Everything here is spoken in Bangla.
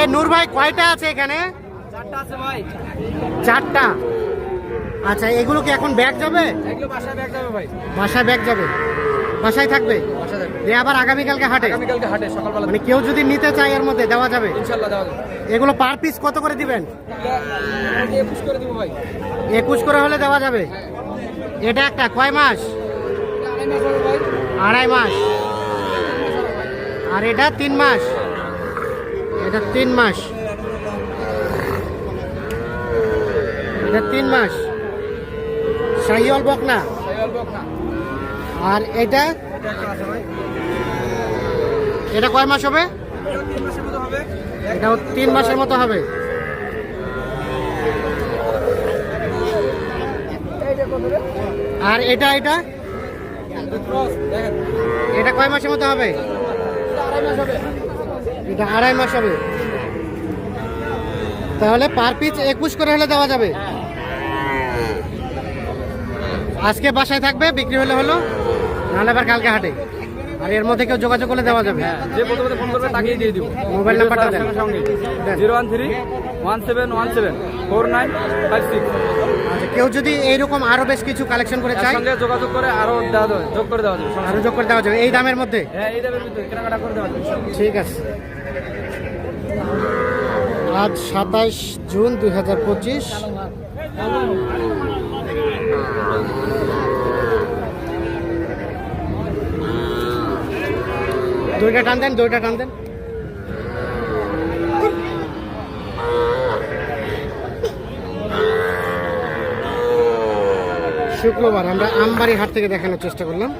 এ নূর ভাই কয়টা আছে এখানে? চারটা আছে ভাই। চারটা? আচ্ছা এগুলো কি এখন ব্যাগ যাবে? এগুলো বাসায় ব্যাগ যাবে ভাই। বাসায় ব্যাগ যাবে? বাসায় থাকবে? দিয়ে আবার আগামীকালকে হাটে? আগামীকালকে হাটে সকালবেলা। মানে কেউ যদি নিতে চায় এর মধ্যে দেওয়া যাবে? ইনশাল্লাহ দেওয়া যাবে। এগুলো পার পিস কত করে দিবেন? একুশ করে দিব ভাই। একুশ করে হলে দেওয়া যাবে? এটা একটা কয় মাস? আড়াই মাস। আর এটা তিন মাস? এটা তিন মাস। এটা তিন মাস। শাহিওয়াল বকনা। আর এটা? এটা কয় মাস হবে? এটা তিন মাসের মতো হবে এটাও তিন মাসের মতো হবে। আর এটা এটা? এটা কয় মাসের মতো হবে আড়াই মাস হবে? এটা আড়াই মাস হবে। তাহলে পার পিস একুশ করে হলে দেওয়া যাবে। আজকে বাসায় থাকবে বিক্রি হলে হলো নাহলে আবার কালকে হাটে। আর এর মধ্যে কেউ যোগাযোগ করলে দেওয়া যাবে। যে প্রথমে ফোন করবে তাকেই দিয়ে দিব। মোবাইল নাম্বারটা দেন। দেন। Zero one three one seven one seven four nine five six কেউ যদি এইরকম আরও বেশ কিছু কালেকশন করে চায় সঙ্গে যোগাযোগ করে আরও দেওয়া যাবে যোগ করে দেওয়া যাবে আরও যোগ করে দেওয়া যাবে। এই দামের মধ্যে? হ্যাঁ এই দামের ভিতরে কেনাকাটা করে দেওয়া যাবে ঠিক আছে। আজ সাতাইশ জুন দুই হাজার পঁচিশ। দইটা টান দেন দইটা টান দেন। শুক্রবার আমরা আমবাড়ি হাট থেকে দেখানোর চেষ্টা করলাম।